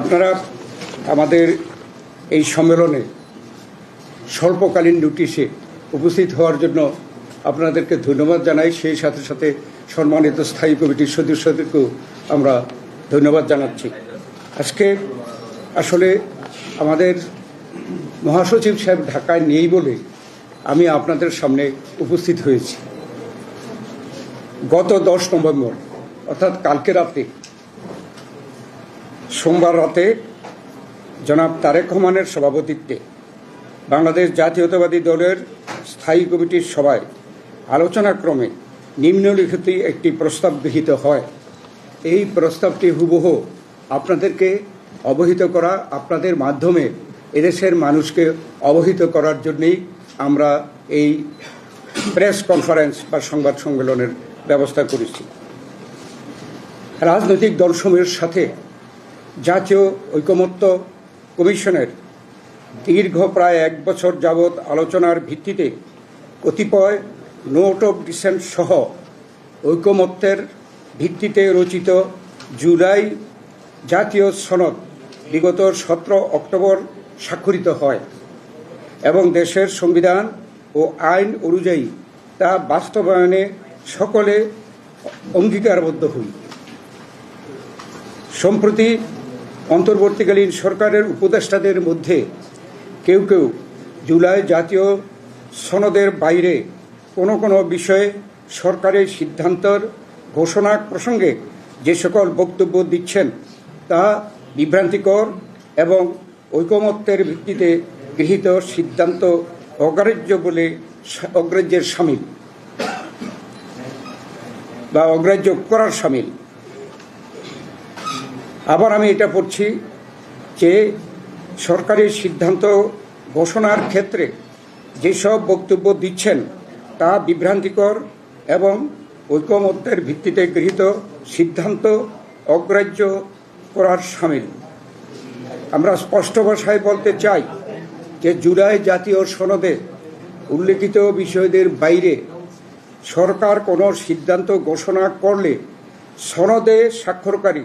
আপনারা আমাদের এই সম্মেলনে স্বল্পকালীন নোটিশে উপস্থিত হওয়ার জন্য আপনাদেরকে ধন্যবাদ জানাই। সেই সাথে সাথে সম্মানিত স্থায়ী কমিটির সদস্যদেরকেও আমরা ধন্যবাদ জানাচ্ছি। আজকে আসলে আমাদের মহাসচিব সাহেব ঢাকায় নেই বলে আমি আপনাদের সামনে উপস্থিত হয়েছি। গত দশ নভেম্বর, অর্থাৎ কালকে রাতে সোমবার রাতে জনাব তারেক রহমানের সভাপতিত্বে বাংলাদেশ জাতীয়তাবাদী দলের স্থায়ী কমিটির সভায় আলোচনাক্রমে নিম্নলিখিত একটি প্রস্তাব গৃহীত হয়। এই প্রস্তাবটি হুবহু আপনাদেরকে অবহিত করা, আপনাদের মাধ্যমে এদেশের মানুষকে অবহিত করার জন্যই আমরা এই প্রেস কনফারেন্স বা সংবাদ সম্মেলনের ব্যবস্থা করেছি। রাজনৈতিক দলসমূহের সাথে জাতীয় ঐকমত্য কমিশনের দীর্ঘ প্রায় এক বছর যাবৎ আলোচনার ভিত্তিতে কতিপয় নোট অফ ডিসেন্ট সহ ঐকমত্যের ভিত্তিতে রচিত জুলাই জাতীয় সনদ বিগত সতেরো অক্টোবর স্বাক্ষরিত হয় এবং দেশের সংবিধান ও আইন অনুযায়ী তা বাস্তবায়নে সকলে অঙ্গীকারবদ্ধ হই। সম্প্রতি অন্তর্বর্তীকালীন সরকারের উপদেষ্টাদের মধ্যে কেউ কেউ জুলাই জাতীয় সনদের বাইরে কোনো কোনো বিষয়ে সরকারের সিদ্ধান্তর ঘোষণা প্রসঙ্গে যে সকল বক্তব্য দিচ্ছেন তা বিভ্রান্তিকর এবং ঐকমত্যের ভিত্তিতে গৃহীত সিদ্ধান্ত অগ্রাহ্য বলে অগ্রাহ্যের সামিল বা অগ্রাহ্য করার সামিল। আবার আমি এটা পড়ছি যে সরকারের সিদ্ধান্ত ঘোষণার ক্ষেত্রে যেসব বক্তব্য দিচ্ছেন তা বিভ্রান্তিকর এবং ঐকমত্যের ভিত্তিতে গৃহীত সিদ্ধান্ত অগ্রাহ্য করার সামিল। আমরা স্পষ্ট ভাষায় বলতে চাই যে জুলাই জাতীয় সনদে উল্লেখিত বিষয়দের বাইরে সরকার কোনো সিদ্ধান্ত ঘোষণা করলে সনদে স্বাক্ষরকারী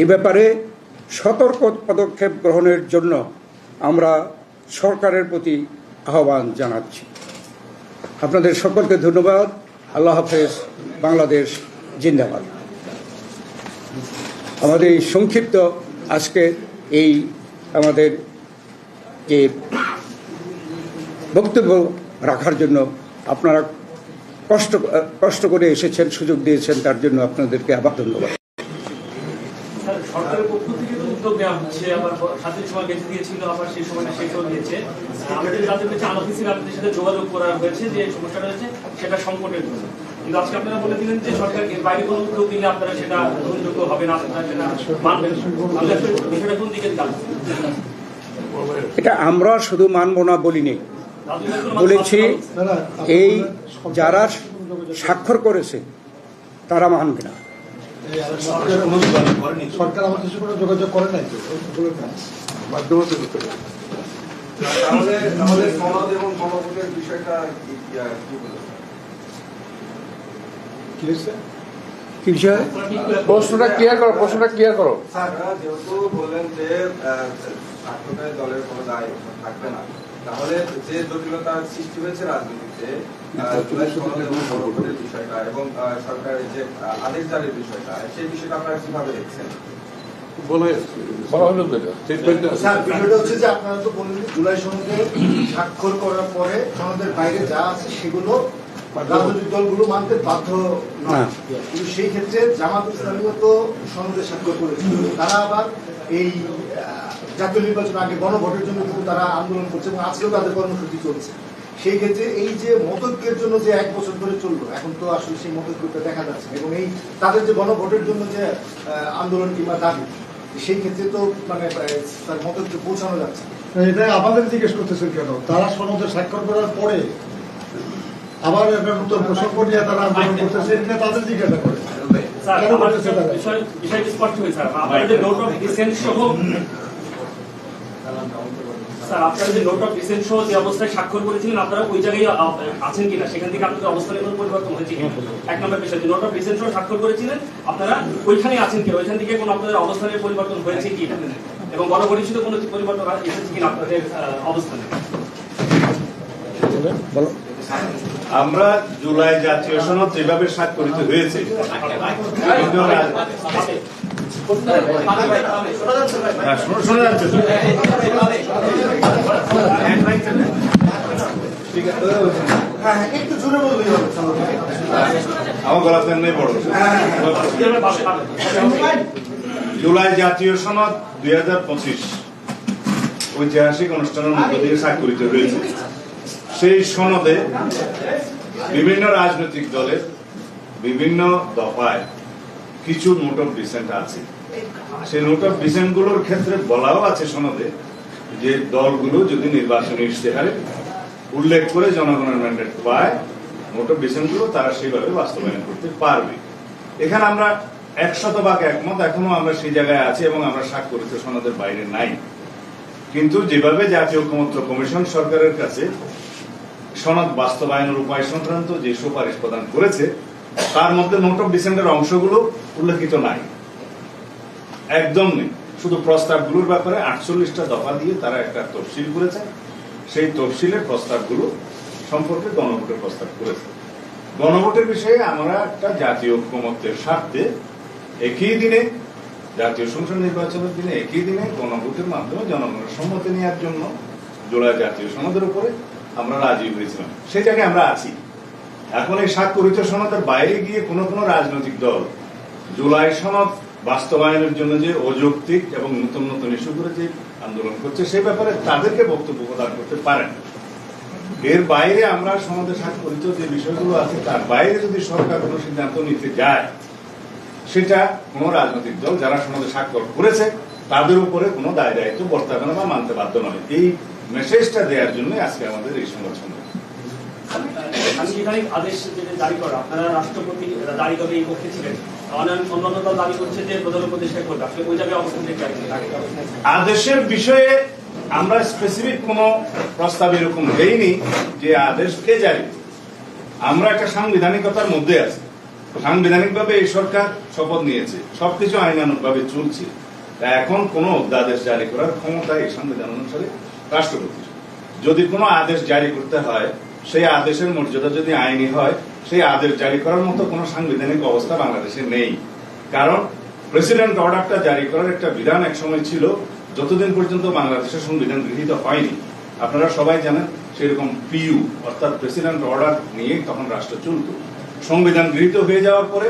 এই ব্যাপারে সতর্ক পদক্ষেপ গ্রহণের জন্য আমরা সরকারের প্রতি আহ্বান জানাচ্ছি। আপনাদের সকলকে ধন্যবাদ। আল্লাহ হাফেজ। বাংলাদেশ জিন্দাবাদ। আমাদের এই সংক্ষিপ্ত আজকে এই আমাদের যে বক্তব্য রাখার জন্য আপনারা কষ্ট কষ্ট করে এসেছেন, সুযোগ দিয়েছেন, তার জন্য আপনাদেরকে আবার ধন্যবাদ। সরকারের পক্ষ থেকে তো উদ্যোগ নেওয়া হচ্ছে আবার সাথে সময় বেঁচে দিয়েছিল আবার সেই সময়টা শেষ হয়ে গিয়েছে। আমাদের জানতে পেরেছি আনঅফিসিয়াল আপনাদের সাথে যোগাযোগ করা হয়েছে যে সমস্যাটা হয়েছে সেটা সংকটের জন্য। কিন্তু আজকে আপনারা বলে দিলেন যে সরকার এর বাইরে কোনো উদ্যোগ নিলে আপনারা সেটা গ্রহণযোগ্য হবে না আপনারা সেটা মানবেন বিষয়টা কোন দিকে এটা আমরা শুধু মানব না বলিনি। বলেছি এই যারা স্বাক্ষর করেছে তারা মানবে না সরকার আমাদের সাথে কোনো যোগাযোগ করে নাই তো বলে না। তাহলে আমাদের সনদ এবং গণভোটের বিষয়টা কি কি কি হয়েছে? কি বিষয়? প্রশ্নটা ক্লিয়ার করো প্রশ্নটা ক্লিয়ার করো। যেহেতু বললেন যে আহ, দলের কোনো দায় থাকবে না তাহলে যে জটিলতার সৃষ্টি হয়েছে রাজনীতিতে জুলাই সনদ বিষয়টা এবং সরকারের যে আদেশ জারির বিষয়টা সেই বিষয়টা আপনারা কীভাবে দেখছেন? বলা হলো তো এটা স্টেটমেন্টে আছে স্যার বিষয়টা হচ্ছে যে আপনারা তো বললেন জুলাই সনদে স্বাক্ষর করার পরে সনদের বাইরে যা আছে সেগুলো রাজনৈতিক দলগুলো মানতে বাধ্য নয়। হ্যাঁ। কিন্তু সেই ক্ষেত্রে জামাত ইসলামীও তো সনদে স্বাক্ষর করেছিল। তারা আবার এই আহ, জাতীয় নির্বাচন আগে গণভোটের জন্য তারা আন্দোলন করছে এবং আজকেও তাদের কর্মসূচি চলছে। সেই ক্ষেত্রে এই যে মতৈক্যের জন্য যে এক বছর ধরে চলল এখন তো আসলে সেই মতৈক্যটা দেখা যাচ্ছে না। এবং এই তাদের যে গণভোটের জন্য যে আহ, আন্দোলন কিংবা দাবি সেই ক্ষেত্রে তো মানে তার মতকে পৌঁছানো যাচ্ছে না। এটা আমাদের জিজ্ঞেস করতেছেন কেন তারা সনদে স্বাক্ষর করার পরে আবার একটা নতুন প্রসঙ্গ নিয়ে তারা আন্দোলন করতেছে এটা তাদের জিজ্ঞাসা করে বিষয়টি স্পষ্ট হয়েছে স্যার যে নোট অফ ডিসেন্ট সহ স্যার আপনারা যে নোট অফ ডিসেন্ট সহ যে অবস্থায় স্বাক্ষর করেছিলেন আপনারা ওই জায়গায় আছেন কিনা? সেখান থেকে আপনাদের কোনো পরিবর্তন হয়েছে কিনা? এক নম্বর বিষয় যে নোট অফ ডিসেন্ট সহ স্বাক্ষর করেছিলেন আপনারা ওইখানে আছেন কিনা? ওইখান থেকে কোনো আপনাদের অবস্থানের পরিবর্তন হয়েছে কিনা? এবং গণপরিষদে কোনো পরিবর্তন এসেছে কিনা আপনাদের অবস্থানে? আমরা জুলাই জাতীয় সনদ যেভাবে স্বাক্ষরিত হয়েছে জুলাই জাতীয় সনদ দুই হাজার পঁচিশ। ঐতিহাসিক অনুষ্ঠানের মধ্য দিয়ে স্বাক্ষরিত হয়েছে। সেই সনদে বিভিন্ন রাজনৈতিক দলের বিভিন্ন দফায় কিছু মোটর ডিসেন্ট আছে। সেই নোট অফ ডিসেন্টগুলোর ক্ষেত্রে বলাও আছে সনদে যে দলগুলো যদি নির্বাচনী ইশতেহারে উল্লেখ করে জনগণের ম্যান্ডেট পায় নোট অফ ডিসেন্টগুলো তারা সেইভাবে বাস্তবায়ন করতে পারবে। এখানে আমরা একশত ভাগ একমত, এখনও আমরা সেই জায়গায় আছি এবং আমরা স্বাক্ষরিত সনদের বাইরে নাই। কিন্তু যেভাবে জাতীয় ঐক্যমত্য কমিশন সরকারের কাছে সনদ বাস্তবায়নের উপায় সংক্রান্ত যে সুপারিশ প্রদান করেছে, তার মধ্যে নোট অফ ডিসেন্টের অংশগুলো উল্লেখিত নাই। একদম নেই। শুধু প্রস্তাবগুলোর ব্যাপারে আটচল্লিশটা দফা দিয়ে তারা একটা তফসিল করেছে। সেই তফসিলের প্রস্তাবগুলো সম্পর্কে গণভোটের প্রস্তাব করেছে। গণভোটের বিষয়ে আমরা একটা জাতীয় ঐক্যমত্যের স্বার্থে একই দিনে, জাতীয় সংসদ নির্বাচনের দিনে একই দিনে গণভোটের মাধ্যমে জনগণের সম্মতি নেওয়ার জন্য জুলাই জাতীয় সনদের উপরে আমরা রাজি হয়েছিলাম। সেই জায়গায় আমরা আছি। এখন এই স্বাক্ষরিত সনদের বাইরে গিয়ে কোন কোন রাজনৈতিক দল, জুলাই সনদ বাস্তবায়নের জন্য যে অযৌক্তিক এবং নতুন নতুন ইস্যু করে যে আন্দোলন করছে, সে ব্যাপারে তাদেরকে বক্তব্য প্রদান করতে পারেন। এর বাইরে আমরা সনদে স্বাক্ষরিত যে বিষয়গুলো আছে, তার বাইরে যদি সরকার কোনো সিদ্ধান্ত নিতে যায়, সেটা কোনো রাজনৈতিক দল যারা সমাজে স্বাক্ষর করেছে, তাদের উপরে কোনো দায় দায়িত্ব বর্তাবে না বা মানতে বাধ্য নয়। এই মেসেজটা দেওয়ার জন্য আজকে আমাদের এই সম্মেলন সাংবিধানিক আদেশ যেটা জারি করা, আপনারা রাষ্ট্রপতি জারি করে এই পক্ষে ছিলেন। আদেশের বিষয়ে আমরা স্পেসিফিক প্রস্তাব এরকম দেইনি যে আদেশ কে জারি। আমরা একটা সাংবিধানিকতার মধ্যে আছি। এই সরকার শপথ নিয়েছে। সবকিছু চলছে। তা এখন কোনো অধ্যাদেশ জারি করার ক্ষমতা এই সংবিধান অনুসারে রাষ্ট্রপতির যদি কোনো আদেশ জারি করতে হয় সেই আদেশের মর্যাদা যদি আইনি হয়, সেই আদেশ জারি করার মতো কোনো সাংবিধানিক অবস্থা বাংলাদেশে নেই। কারণ প্রেসিডেন্ট অর্ডারটা জারি করার একটা বিধান এক সময় ছিল, যতদিন পর্যন্ত বাংলাদেশের সংবিধান গৃহীত হয়নি। আপনারা সবাই জানেন সেরকম পিইউ অর্থাৎ প্রেসিডেন্ট অর্ডার নিয়ে তখন রাষ্ট্র চলত। সংবিধান গৃহীত হয়ে যাওয়ার পরে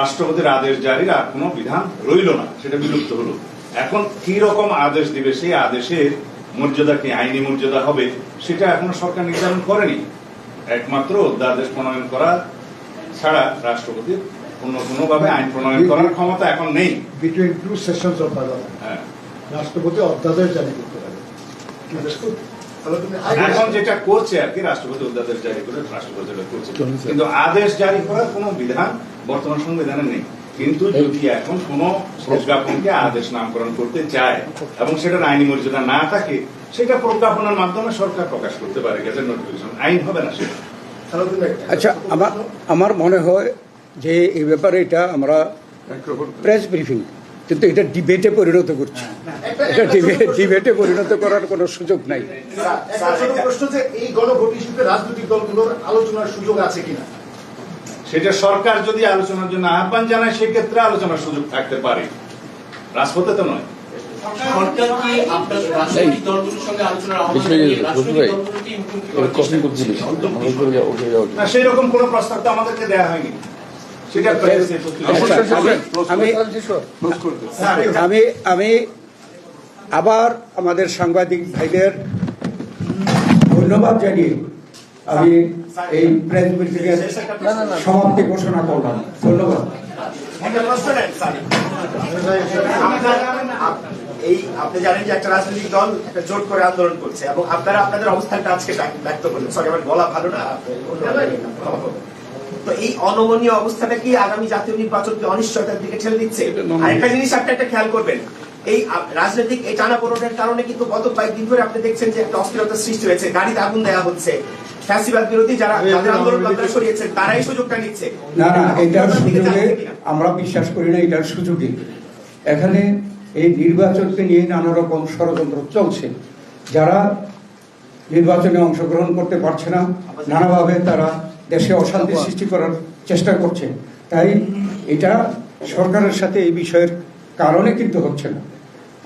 রাষ্ট্রপতির আদেশ জারির আর কোনো বিধান রইল না, সেটা বিলুপ্ত হলো। এখন কি রকম আদেশ দিবে সেই আদেশের মর্যাদা কি আইনি মর্যাদা হবে সেটা এখনও সরকার নির্ধারণ করেনি। একমাত্র অধ্যাদেশ প্রণয়ন করা ছাড়া রাষ্ট্রপতির অন্য কোনোভাবে আইন প্রণয়ন করার ক্ষমতা এখন নেই। Between two sessions of parliament রাষ্ট্রপতি অধ্যাদেশ জারি করতে পারে। এখন যেটা করছে আর কি রাষ্ট্রপতি অধ্যাদেশ জারি করে রাষ্ট্রপতি করছে। কিন্তু আদেশ জারি করার কোনো বিধান বর্তমান সংবিধানে নেই। কিন্তু যদি এখন কোন প্রজ্ঞাপনকে আদেশ নামকরণ করতে চায় এবং সেটার আইনি মর্যাদা না থাকে সেটা প্রজ্ঞাপনের মাধ্যমে সরকার প্রকাশ করতে পারে গেজেট নোটিফিকেশন আইন হবে না সেটা আচ্ছা আমার আমার মনে হয় যে এই ব্যাপারে এটা আমরা প্রেস ব্রিফিং কিন্তু এটা ডিবেটে পরিণত করছি এটা ডিবেটে পরিণত করার কোনো সুযোগ নাই প্রশ্ন যে এই গণভোট ইস্যুতে রাজনৈতিক দলগুলোর আলোচনার সুযোগ আছে কিনা সেটা সরকার যদি আলোচনার জন্য আহ্বান জানায় সেক্ষেত্রে আলোচনার সুযোগ থাকতে পারে। রাজপথে তো নয়। সরকার কি আপনার রাজনৈতিক দলগুলোর সঙ্গে আলোচনার আহ্বান বিষয় জানিয়ে কি, রাজনৈতিক ভাই? দলগুলো কি মুখোমুখি এটা করার কখন চেষ্টা করতে করছে? উঠে যাওয়া উঠে যাওয়া না সেই রকম কোনো প্রস্তাব তো আমাদেরকে দেওয়া হয়নি। আচ্ছা, আমি আমি আমি আবার আমাদের সাংবাদিক ভাইদের ধন্যবাদ জানিয়ে আমি এই প্রেস সমাপ্তি ঘোষণা করলাম। ধন্যবাদ। এই আপনি জানেন যে একটা রাজনৈতিক দল একটা জোট করে আন্দোলন করছে এবং আপনারা আপনাদের অবস্থানটা আজকে ব্যক্ত করলেন। সরি আমার গলা ভালো না। তো এই অনমনীয় অবস্থাটা কি আগামী জাতীয় নির্বাচনকে অনিশ্চয়তার দিকে ঠেলে দিচ্ছে? আরেকটা জিনিস আপনি একটা খেয়াল করবেন। এই রাজনৈতিক এই টানা কারণে কিন্তু গত কয়েকদিন ধরে আপনি দেখছেন যে একটা অস্থিরতার সৃষ্টি হয়েছে। গাড়িতে আগুন দেওয়া হচ্ছে। ফ্যাসিবাদ বিরোধী যারা আন্দোলন সরিয়েছেন তারাই সুযোগটা নিচ্ছে। না না এটার সুযোগে আমরা বিশ্বাস করি না এটার সুযোগে। এখানে এই নির্বাচনকে নিয়ে নানা রকম ষড়যন্ত্র চলছে। যারা নির্বাচনে অংশগ্রহণ করতে পারছে না নানাভাবে তারা দেশে অশান্তি সৃষ্টি করার চেষ্টা করছে। তাই এটা সরকারের সাথে এই বিষয়ের কারণে কিন্তু হচ্ছে না।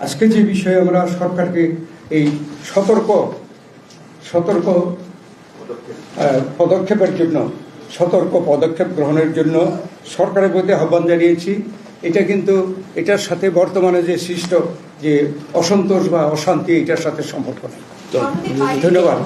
আজকে যে বিষয়ে আমরা সরকারকে এই সতর্ক সতর্ক পদক্ষেপের জন্য সতর্ক পদক্ষেপ গ্রহণের জন্য সরকারের প্রতি আহ্বান জানিয়েছি। এটা কিন্তু এটার সাথে বর্তমানে যে সৃষ্ট যে অসন্তোষ বা অশান্তি এটার সাথে সম্পর্ক নেই। ধন্যবাদ।